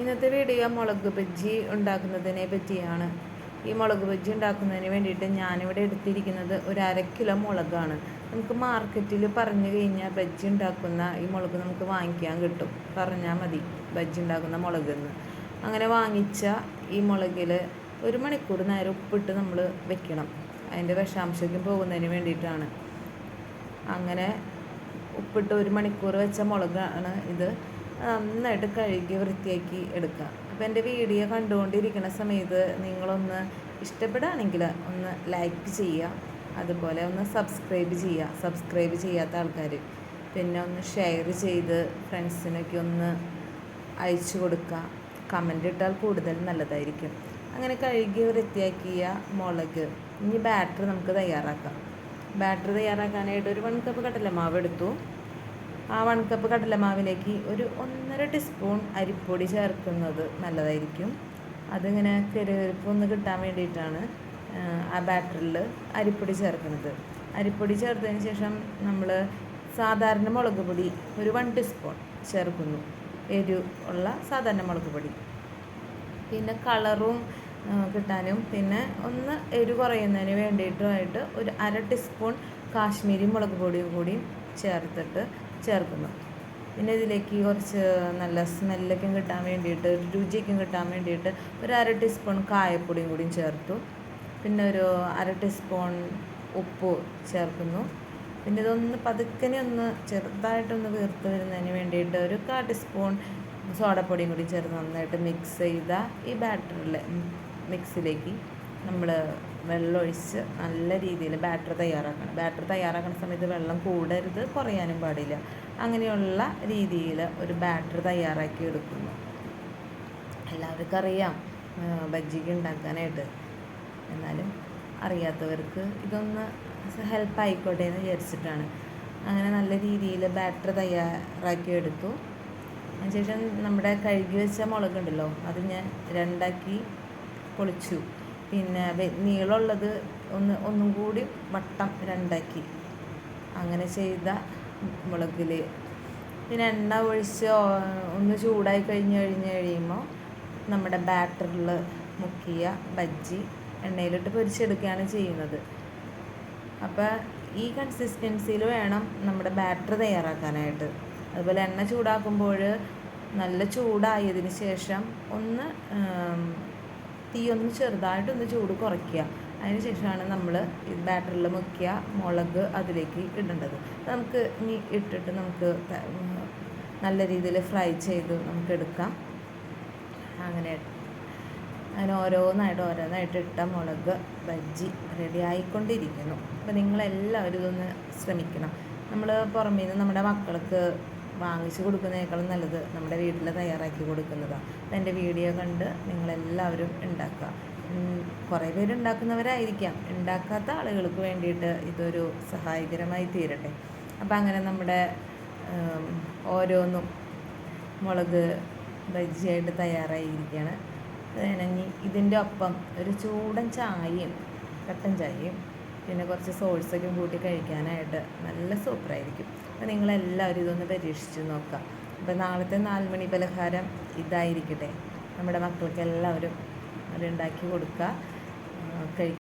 ഇന്നത്തെ വീഡിയോ മുളക് ബജ്ജി ഉണ്ടാക്കുന്നതിനെ പറ്റിയാണ്. ഈ മുളക് ബജ്ജി ഉണ്ടാക്കുന്നതിന് വേണ്ടിയിട്ട് ഞാനിവിടെ എടുത്തിരിക്കുന്നത് ഒരു അര കിലോ മുളകാണ്. നമുക്ക് മാർക്കറ്റിൽ പറഞ്ഞു കഴിഞ്ഞാൽ ബജ്ജി ഉണ്ടാക്കുന്ന ഈ മുളക് നമുക്ക് വാങ്ങിക്കാൻ കിട്ടും. പറഞ്ഞാൽ മതി ബജ്ജി ഉണ്ടാക്കുന്ന മുളക് എന്ന് അങ്ങനെ വാങ്ങിച്ച ഈ മുളകിൽ ഒരു മണിക്കൂർ നേരം ഉപ്പിട്ട് നമ്മൾ വെക്കണം. അതിന്റെ വിഷാംശം പോകുന്നതിന് വേണ്ടിയിട്ടാണ്. അങ്ങനെ ഉപ്പിട്ട് ഒരു മണിക്കൂർ വെച്ച മുളകാണ് ഇത്. നന്നായിട്ട് കഴുകി വൃത്തിയാക്കി എടുക്കുക അപ്പോൾ എന്റെ വീഡിയോ കണ്ടുകൊണ്ടിരിക്കുന്ന സമയത്ത് നിങ്ങളൊന്ന് ഇഷ്ടപ്പെടുകയാണെങ്കിൽ ഒന്ന് ലൈക്ക് ചെയ്യുക. അതുപോലെ ഒന്ന് സബ്സ്ക്രൈബ് ചെയ്യുക. സബ്സ്ക്രൈബ് ചെയ്യാത്ത ആൾക്കാർ പിന്നെ ഒന്ന് ഷെയർ ചെയ്ത് ഫ്രണ്ട്സിനൊക്കെ ഒന്ന് അയച്ചു കൊടുക്കുക. കമന്റ് ഇട്ടാൽ കൂടുതൽ നല്ലതായിരിക്കും. അങ്ങനെ കഴുകി വൃത്തിയാക്കിയ മുളക്. ഇനി ബാറ്റർ നമുക്ക് തയ്യാറാക്കാം. ബാറ്റർ തയ്യാറാക്കാനായിട്ട് ഒരു വൺ കപ്പ് കടലമാവ് എടുത്തു. ആ വൺ കപ്പ് കടലമാവിലേക്ക് ഒരു ഒന്നര ടീസ്പൂൺ അരിപ്പൊടി ചേർക്കുന്നത് നല്ലതായിരിക്കും. അതിങ്ങനെ കരുവരുപ്പ് ഒന്ന് കിട്ടാൻ വേണ്ടിയിട്ടാണ് ആ ബാറ്ററിൽ അരിപ്പൊടി ചേർക്കുന്നത്. അരിപ്പൊടി ചേർത്തതിന് ശേഷം നമ്മൾ സാധാരണ മുളക് പൊടി ഒരു വൺ ടീസ്പൂൺ ചേർക്കുന്നു. എരിവ് ഉള്ള സാധാരണ മുളക് പൊടി. പിന്നെ കളറും കിട്ടാനും. പിന്നെ ഒന്ന് എരിവ് കുറയുന്നതിന് വേണ്ടിയിട്ടുമായിട്ട് ഒരു അര ടീസ്പൂൺ കാശ്മീരി മുളക് പൊടിയും കൂടി ചേർത്തിട്ട് ചേർക്കുന്നു. പിന്നെ ഇതിലേക്ക് കുറച്ച് നല്ല സ്മെല്ലൊക്കെ കിട്ടാൻ വേണ്ടിയിട്ട് രുചിയൊക്കെ കിട്ടാൻ വേണ്ടിയിട്ട് ഒരു അര ടീസ്പൂൺ കായപ്പൊടിയും കൂടിയും ചേർത്തു. പിന്നെ ഒരു അര ടീസ്പൂൺ ഉപ്പ് ചേർക്കുന്നു. പിന്നെ ഇതൊന്ന് പതുക്കനെ ഒന്ന് ചെറുതായിട്ടൊന്ന് വീർത്ത് വരുന്നതിന് വേണ്ടിയിട്ട് ഒരു കാ ടീസ്പൂൺ സോഡപ്പൊടിയും കൂടി ചേർത്ത് നന്നായിട്ട് മിക്സ് ചെയ്ത ഈ ബാറ്ററിൽ മിക്സിലേക്ക് നമ്മൾ വെള്ളമൊഴിച്ച് നല്ല രീതിയിൽ ബാറ്റർ തയ്യാറാക്കണം. ബാറ്റർ തയ്യാറാക്കുന്ന സമയത്ത് വെള്ളം കൂടരുത് കുറയാനും പാടില്ല. അങ്ങനെയുള്ള രീതിയിൽ ഒരു ബാറ്റർ തയ്യാറാക്കി എടുക്കുന്നു എല്ലാവർക്കും അറിയാം ബജ്ജിക്ക് ഉണ്ടാക്കാനായിട്ട്. എന്നാലും അറിയാത്തവർക്ക് ഇതൊന്ന് ഹെൽപ്പ് ആയിക്കോട്ടെ എന്ന് വിചാരിച്ചിട്ടാണ്. അങ്ങനെ നല്ല രീതിയിൽ ബാറ്റർ തയ്യാറാക്കി എടുത്തു അതിനുശേഷം നമ്മുടെ കഴുകി വെച്ച മുളകുണ്ടല്ലോ അത് ഞാൻ രണ്ടാക്കി പൊളിച്ചു. പിന്നെ നീളമുള്ളത് ഒന്ന് ഒന്നും കൂടി വട്ടം രണ്ടാക്കി. അങ്ങനെ ചെയ്ത മുളകിൽ പിന്നെ എണ്ണ ഒഴിച്ച് ഒന്ന് ചൂടായി കഴിഞ്ഞ് കഴിഞ്ഞ് കഴിയുമ്പോൾ നമ്മുടെ ബാറ്ററിൽ മുക്കിയ ബജ്ജി എണ്ണയിലിട്ട് പൊരിച്ചെടുക്കുകയാണ് ചെയ്യുന്നത്. അപ്പോൾ ഈ കൺസിസ്റ്റൻസിയിൽ വേണം നമ്മുടെ ബാറ്റർ തയ്യാറാക്കാനായിട്ട്. അതുപോലെ എണ്ണ ചൂടാക്കുമ്പോൾ നല്ല ചൂടായതിന് ശേഷം ഒന്ന് തീ ഒന്ന് ചെറുതായിട്ടൊന്ന് ചൂട് കുറയ്ക്കുക. അതിന് ശേഷമാണ് നമ്മൾ ബാറ്ററിൽ മുക്കിയ മുളക് അതിലേക്ക് ഇടേണ്ടത്. നമുക്ക് ഇനി ഇട്ടിട്ട് നമുക്ക് നല്ല രീതിയിൽ ഫ്രൈ ചെയ്ത് നമുക്ക് എടുക്കാം. അങ്ങനെ അങ്ങനെ ഓരോന്നായിട്ട് ഓരോന്നായിട്ട് ഇട്ട മുളക് ബജ്ജി റെഡി ആയിക്കൊണ്ടിരിക്കുന്നു. അപ്പോൾ നിങ്ങളെല്ലാവരും ഇതൊന്ന് ശ്രമിക്കണം. നമ്മൾ പുറമേ നിന്ന് നമ്മുടെ മക്കൾക്ക് വാങ്ങിച്ചു കൊടുക്കുന്നതിനേക്കാളും നല്ലത് നമ്മുടെ വീട്ടിൽ തയ്യാറാക്കി കൊടുക്കുന്നതാണ് എന്റെ വീഡിയോ കണ്ട് നിങ്ങളെല്ലാവരും ഉണ്ടാക്കുക. കുറേ പേര് ഉണ്ടാക്കുന്നവരായിരിക്കാം. ഉണ്ടാക്കാത്ത ആളുകൾക്ക് വേണ്ടിയിട്ട് ഇതൊരു സഹായകരമായി തീരട്ടെ. അപ്പം അങ്ങനെ നമ്മുടെ ഓരോന്നും മുളക് ബജ്ജിയായിട്ട് തയ്യാറായിരിക്കുകയാണ്. ഇനി ഇതിന്റെ ഒപ്പം ഒരു ചൂടൻ ചായയും കട്ടൻ ചായയും പിന്നെ കുറച്ച് സോഴ്സൊക്കെ കൂട്ടി കഴിക്കാനായിട്ട് നല്ല സൂപ്പറായിരിക്കും അപ്പോൾ നിങ്ങളെല്ലാവരും ഇതൊന്ന് പരീക്ഷിച്ച് നോക്കുക അപ്പോൾ നാളത്തെ നാലുമണി പലഹാരം ഇതായിരിക്കട്ടെ. നമ്മുടെ മക്കൾക്ക് എല്ലാവരും അത് ഉണ്ടാക്കി കൊടുക്കുക